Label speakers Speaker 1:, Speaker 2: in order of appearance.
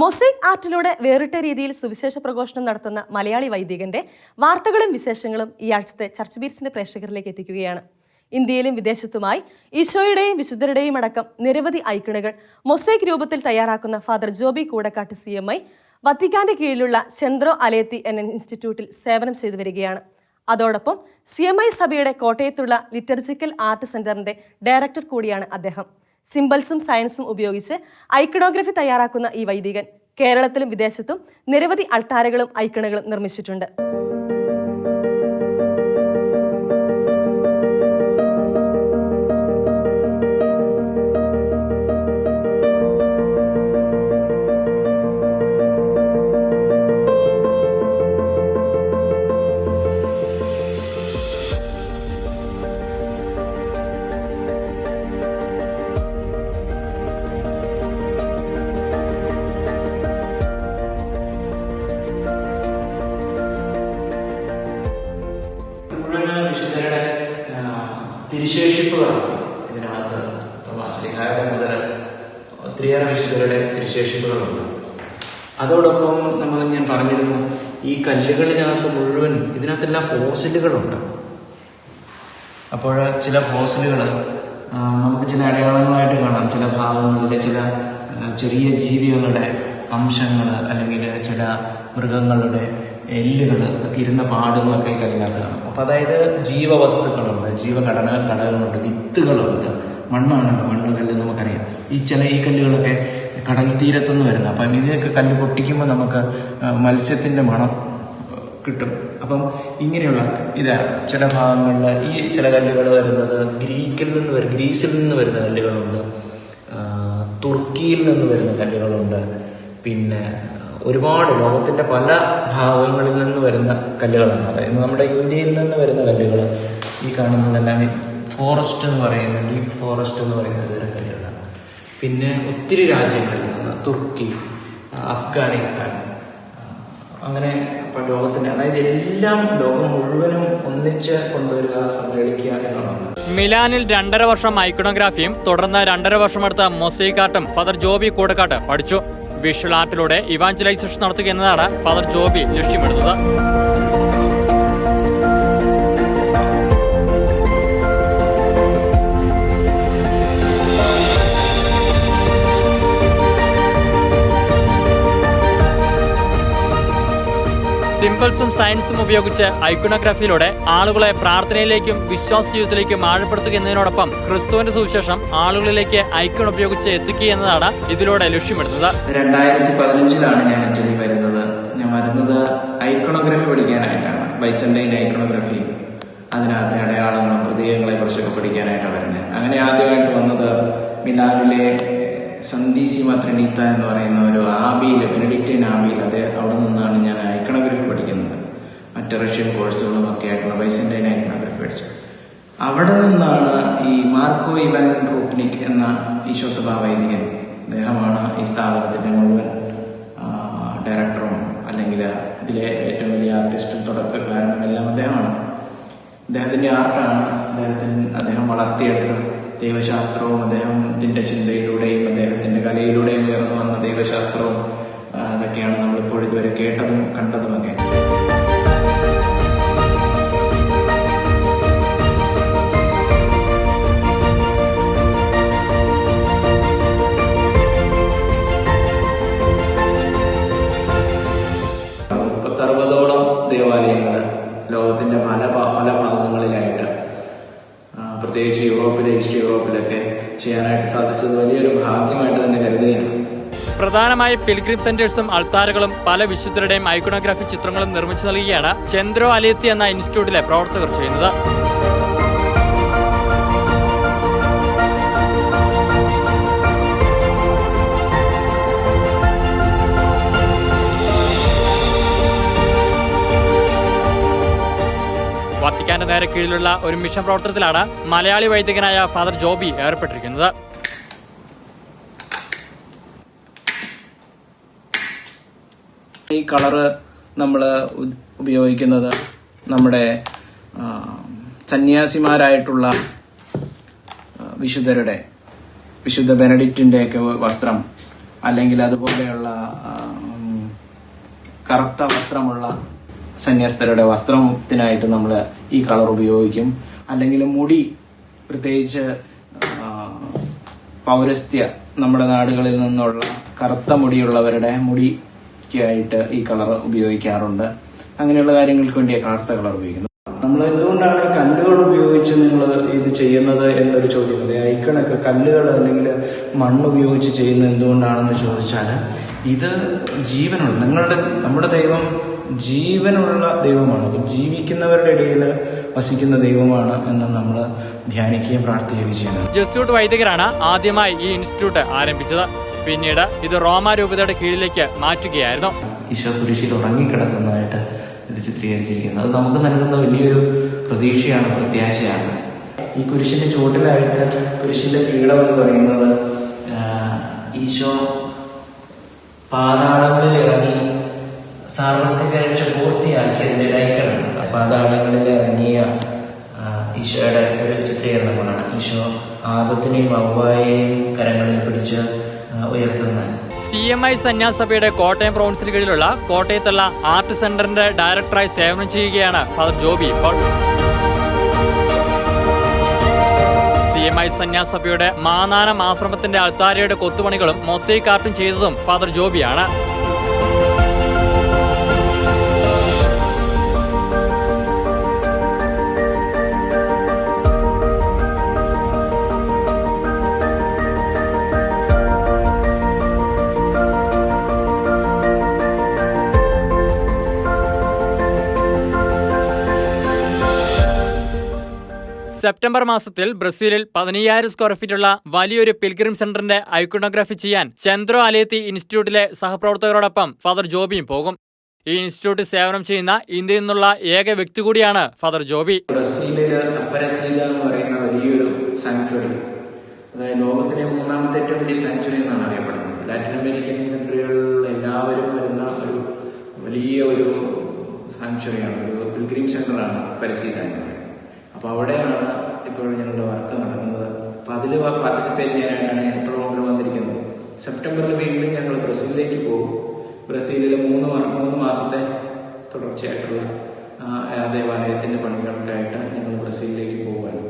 Speaker 1: Mosaic ആർട്ടിലൂടെ വേറിട്ട രീതിയിൽ സുവിശേഷ പ്രഘോഷണം നടത്തുന്ന മലയാളി വൈദികന്റെ വാർത്തകളും വിശേഷങ്ങളും ഈ ആഴ്ചത്തെ ചർച്ച് ബീറ്റ്സിന്റെ പ്രേക്ഷകരിലേക്ക് എത്തിക്കുകയാണ്. ഇന്ത്യയിലും വിദേശത്തുമായി ഈശോയുടെയും വിശുദ്ധരുടെയും അടക്കം നിരവധി ഐക്കണുകൾ മൊസൈക് രൂപത്തിൽ തയ്യാറാക്കുന്ന father Joby Koodakkad C M I വത്തിക്കാന്റെ കീഴിലുള്ള സെൻട്രോ അലേത്തി എന്ന ഇൻസ്റ്റിറ്റ്യൂട്ടിൽ സേവനം ചെയ്തു വരികയാണ്. അതോടൊപ്പം സി എം ഐ സഭയുടെ കോട്ടയത്തുള്ള ലിറ്റർജിക്കൽ ആർട്ട് സെന്ററിന്റെ ഡയറക്ടർ കൂടിയാണ് അദ്ദേഹം. സിംബൽസും സയൻസും ഉപയോഗിച്ച് ഐക്കണോഗ്രഫി തയ്യാറാക്കുന്ന ഈ വൈദികൻ കേരളത്തിലും വിദേശത്തും നിരവധി അൾത്താരകളും ഐക്കണുകളും നിർമ്മിച്ചിട്ടുണ്ട്.
Speaker 2: ഞാൻ പറഞ്ഞിരുന്നു ഈ കല്ലുകളിനകത്ത് മുഴുവൻ ഇതിനകത്തെല്ലാം ഫോസിലുകളുണ്ട്. അപ്പോൾ ചില ഫോസിലുകൾ നമുക്ക് ചില അടയാളങ്ങളായിട്ട് കാണാം. ചില ഭാഗങ്ങളിലെ ചില ചെറിയ ജീവികളുടെ അംശങ്ങൾ അല്ലെങ്കിൽ ചില മൃഗങ്ങളുടെ എല്ലുകൾ ഒക്കെ ഇരുന്ന പാടുകളൊക്കെ ഈ കല്ലിനകത്ത് കാണാം. അപ്പൊ അതായത് ജീവവസ്തുക്കളുണ്ട് ജീവഘടന ഘടകങ്ങളുണ്ട് വിത്തുകളുണ്ട് മണ്ണാണ് മണ്ണ് കല്ല് നമുക്കറിയാം. ഈ ചില ഈ കല്ലുകളൊക്കെ കടൽ തീരത്തുനിന്ന് വരുന്നത്. അപ്പം ഇതിനൊക്കെ കല്ല് പൊട്ടിക്കുമ്പോൾ നമുക്ക് മത്സ്യത്തിന്റെ മണം കിട്ടും. അപ്പം ഇങ്ങനെയുള്ള ഇതാണ് ചില ഭാഗങ്ങളിൽ ഈ ചില കല്ലുകൾ വരുന്നത് ഗ്രീക്കിൽ നിന്ന് വരും ഗ്രീസിൽ നിന്ന് വരുന്ന കല്ലുകളുണ്ട്. തുർക്കിയിൽ നിന്ന് വരുന്ന കല്ലുകളുണ്ട്. പിന്നെ ഒരുപാട് ലോകത്തിന്റെ പല ഭാഗങ്ങളിൽ നിന്ന് വരുന്ന കല്ലുകളാണ് അതായത് നമ്മുടെ ഇന്ത്യയിൽ നിന്ന് വരുന്ന കല്ലുകൾ ഈ കാണുന്നതെല്ലാം ഫോറസ്റ്റ് എന്ന് പറയുന്ന ഡീപ് ഫോറസ്റ്റ് എന്ന് പറയുന്ന ഒരു കല്ലുകളാണ്. പിന്നെ ഒത്തിരി രാജ്യങ്ങളിൽ നിന്ന് തുർക്കി അഫ്ഗാനിസ്ഥാൻ അങ്ങനെ ഇപ്പം ലോകത്തിന്റെ അതായത് എല്ലാം ലോകം മുഴുവനും ഒന്നിച്ച് കൊണ്ടുവരിക സംഘടിക്കുക എന്നുള്ളതാണ്.
Speaker 3: മിലാനിൽ രണ്ടര വർഷം ഐക്കണോഗ്രാഫിയും തുടർന്ന് രണ്ടര വർഷമെടുത്ത മൊസൈക് ആർട്ടും ഫാദർ ജോബി കൂടക്കാട്ട് പഠിച്ചു. വിഷ്വൽ ആർട്ടിലൂടെ ഇവാഞ്ചലൈസേഷൻ നടത്തുക എന്നതാണ് ഫാദർ ജോബി ലക്ഷ്യമിടുന്നത്. സിംബൽസും സയൻസും ഉപയോഗിച്ച് ഐക്കണോഗ്രാഫിയിലൂടെ ആളുകളെ പ്രാർത്ഥനയിലേക്കും വിശ്വാസ ജീവിതത്തിലേക്കും ആഴപ്പെടുത്തുക എന്നതിനോടൊപ്പം ക്രിസ്തുവിന്റെ സുവിശേഷം ആളുകളിലേക്ക് ഐക്കൺ ഉപയോഗിച്ച് എത്തിക്കുക എന്നതാണ് ഇതിലൂടെ ലക്ഷ്യമിടുന്നത്.
Speaker 2: രണ്ടായിരത്തി പതിനഞ്ചിലാണ് ഞാൻ ഇറ്റലി വരുന്നത്. ഞാൻ വരുന്നത് ഐക്കണോഗ്രഫി പഠിക്കാനായിട്ടാണ്. Byzantine iconography. അതിനകത്തെ അടയാളങ്ങളും പ്രതീകങ്ങളെ കുറിച്ചൊക്കെ പഠിക്കാനായിട്ടാണ് വരുന്നത്. അങ്ങനെ ആദ്യമായിട്ട് വന്നത് മിലാനിലെ സന്ദീസിമ ത്രിണീത്ത എന്ന് പറയുന്ന ഒരു ആബിയിൽ ബെനഡിക്റ്റൈൻ ആബിയിൽ അത് അവിടെ നിന്നാണ് ഞാൻ ഐക്കണോഗ്രഫി പഠിക്കുന്നത് മറ്റ് റഷ്യൻ കോഴ്സുകളും ഒക്കെ ആയിട്ടുള്ള ബൈസന്റൈൻ അവർ പഠിച്ചത്. അവിടെ നിന്നാണ് ഈ മാർക്കോ ഇവൻ റൂപ്നിക് എന്ന ഈശോസഭാ വൈദികൻ അദ്ദേഹമാണ് ഈ സ്ഥാപനത്തിന്റെ മുഴുവൻ ഡയറക്ടറും അല്ലെങ്കിൽ ഇതിലെ ഏറ്റവും വലിയ ആർട്ടിസ്റ്റും തുടക്കക്കാരനും എല്ലാം അദ്ദേഹമാണ്. അദ്ദേഹത്തിന്റെ ആർട്ടാണ് അദ്ദേഹത്തിന് അദ്ദേഹം വളർത്തിയെടുത്ത ദൈവശാസ്ത്രവും അദ്ദേഹത്തിന്റെ ചിന്തയിലൂടെയും അദ്ദേഹത്തിന്റെ കലയിലൂടെയും ഉയർന്നു വന്ന ദൈവശാസ്ത്രവും അതൊക്കെയാണ് നമ്മളിപ്പോൾ ഇതുവരെ കേട്ടതും കണ്ടതുമൊക്കെ. പ്രത്യേകിച്ച് യൂറോപ്പിലെ ഈസ്റ്റ് യൂറോപ്പിലൊക്കെ ചെയ്യാനായിട്ട് സാധിച്ചത് വലിയൊരു ഭാഗ്യമായിട്ട് തന്നെ കരുതുകയാണ്.
Speaker 3: പ്രധാനമായി പിൽഗ്രിം സെന്റേഴ്സും അൾത്താരകളും പല വിശുദ്ധരുടെയും ഐക്കണോഗ്രാഫി ചിത്രങ്ങളും നിർമ്മിച്ചു നൽകുകയാണ് ചന്ദ്രോ അലിയത്തി എന്ന ഇൻസ്റ്റിറ്റ്യൂട്ടിലെ പ്രവർത്തകർ ചെയ്യുന്നത്. വത്തിക്കാന്റെ നേരെ കീഴിലുള്ള ഒരു മിഷൻ പ്രവർത്തനത്തിലാണ് മലയാളി വൈദികനായ ഫാദർ ജോബി ഏർപ്പെട്ടിരിക്കുന്നത്.
Speaker 2: ഈ കളറ് നമ്മൾ ഉപയോഗിക്കുന്നത് നമ്മുടെ സന്യാസിമാരായിട്ടുള്ള വിശുദ്ധരുടെ വിശുദ്ധ ബെനഡിക്റ്റിന്റെ ഒക്കെ വസ്ത്രം അല്ലെങ്കിൽ അതുപോലെയുള്ള കറുത്ത വസ്ത്രമുള്ള സന്യാസ്തരുടെ വസ്ത്രത്തിനായിട്ട് നമ്മൾ ഈ കളർ ഉപയോഗിക്കും. അല്ലെങ്കിൽ മുടി പ്രത്യേകിച്ച് പൗരസ്ത്യ നമ്മുടെ നാടുകളിൽ നിന്നുള്ള കറുത്ത മുടിയുള്ളവരുടെ മുടിക്കായിട്ട് ഈ കളർ ഉപയോഗിക്കാറുണ്ട്. അങ്ങനെയുള്ള കാര്യങ്ങൾക്ക് വേണ്ടിയാണ് കറുത്ത കളർ ഉപയോഗിക്കുന്നു. നമ്മൾ എന്തുകൊണ്ടാണ് കല്ലുകൾ ഉപയോഗിച്ച് നിങ്ങൾ ഇത് ചെയ്യുന്നത് എന്നൊരു ചോദ്യം. അതെ ഐക്കണൊക്കെ കല്ലുകൾ അല്ലെങ്കിൽ മണ്ണ് ഉപയോഗിച്ച് ചെയ്യുന്നത് എന്തുകൊണ്ടാണെന്ന് ചോദിച്ചാൽ ഇത് ജീവനുള്ള നിങ്ങളുടെ നമ്മുടെ ദൈവം ജീവനുള്ള ദൈവമാണ്. അപ്പം ജീവിക്കുന്നവരുടെ ഇടയിൽ വസിക്കുന്ന ദൈവമാണ് എന്ന് നമ്മൾ ധ്യാനിക്കുകയും പ്രാർത്ഥിക്കുകയും ചെയ്യുന്നത്
Speaker 3: ജസ്യൂട്ട് വൈദികരാണ് ആദ്യമായി ഈ ഇൻസ്റ്റിറ്റ്യൂട്ട് ആരംഭിച്ചത്. പിന്നീട് ഇത് റോമ രൂപതയുടെ കീഴിലേക്ക് മാറ്റുകയായിരുന്നു.
Speaker 2: ഈശോ കുരിശിൽ ഉറങ്ങിക്കിടക്കുന്നതായിട്ട് ഇത് ചിത്രീകരിച്ചിരിക്കുന്നത് അത് നമുക്ക് നൽകുന്ന വലിയൊരു പ്രതീക്ഷയാണ് പ്രത്യാശയാണ്. ഈ കുരിശിന്റെ ചുവട്ടിലായിട്ട് കുരിശിന്റെ പീഠം എന്ന് പറയുന്നത് ഈശോ പാതാളങ്ങളിൽ ഇറങ്ങി സാർവത്രിക രക്ഷ പൂർത്തിയാക്കിയതിന്റെ ലൈക്കണാണ് പാതാളങ്ങളിൽ ഇറങ്ങിയ ഈശോയുടെ ഒരു ചിത്രീകരണമാണ് ഈശോ ആദത്തിനെയും അവ്വായെയും കരങ്ങളിൽ പിടിച്ച് ഉയർത്തുന്നത്.
Speaker 3: സി എം ഐ സന്യാസഭയുടെ കോട്ടയം പ്രൊവിൻസിന് കീഴിലുള്ള കോട്ടയത്തുള്ള ആർട്ട് സെന്ററിന്റെ ഡയറക്ടറായി സേവനം ചെയ്യുകയാണ് ഫാദർ ജോബി ഇപ്പോൾ. സി എം ഐ സന്യാസഭയുടെ മാനാനം ആശ്രമത്തിന്റെ അൾത്താരയുടെ കൊത്തുപണികളും മൊസൈക്ക് ആർട്ടും ചെയ്തതും ഫാദർ ജോബിയാണ്. സെപ്റ്റംബർ മാസത്തിൽ ബ്രസീലിൽ പതിനയ്യായിരം സ്ക്വയർ ഫീറ്റുള്ള വലിയൊരു പിൽഗ്രിം സെന്ററിന്റെ ഐക്കോണോഗ്രാഫി ചെയ്യാൻ ചന്ദ്രോ അലേത്തി ഇൻസ്റ്റിറ്റ്യൂട്ടിലെ സഹപ്രവർത്തകരോടൊപ്പം ഫാദർ ജോബിയും പോകും. ഈ ഇൻസ്റ്റിറ്റ്യൂട്ട് സേവനം ചെയ്യുന്ന ഇന്ത്യയിൽ നിന്നുള്ള ഏക വ്യക്തി കൂടിയാണ് ഫാദർ ജോബി.
Speaker 2: ബ്രസീലിൽ അപ്പരസീല എന്ന് പറയുന്ന വലിയൊരു സാങ്ച്വറി അതായത് ലോകത്തിലെ മൂന്നാമത്തെ ഏറ്റവും വലിയ സാങ്ച്വറി എന്നാണ് അറിയപ്പെടുന്നത്. ലാറ്റിൻ അമേരിക്കൻ കൺട്രികളിൽ എല്ലാവരും വരുന്ന ഒരു വലിയ ഒരു സാങ്ച്വറിയാണ് ഒരു പിൽഗ്രീം സെന്ററാണ് പരസീല അപ്പൊ അവിടെയാണ് ഇപ്പോൾ ഞങ്ങളുടെ വർക്ക് നടക്കുന്നത്. അപ്പൊ അതിൽ പാർട്ടിസിപ്പേറ്റ് ചെയ്യാനായിട്ടാണ് ഞാൻ ഇപ്പോൾ ഇവിടെ വന്നിരിക്കുന്നത്. സെപ്റ്റംബറിൽ വീണ്ടും ഞങ്ങൾ ബ്രസീലിലേക്ക് പോകും. ബ്രസീലിലെ മൂന്ന് മൂന്ന് മാസത്തെ തുടർച്ചയായിട്ടുള്ള ദേവാലയത്തിന്റെ പണികൾക്കായിട്ട് ഞങ്ങൾ ബ്രസീലിലേക്ക് പോകുവാണ്.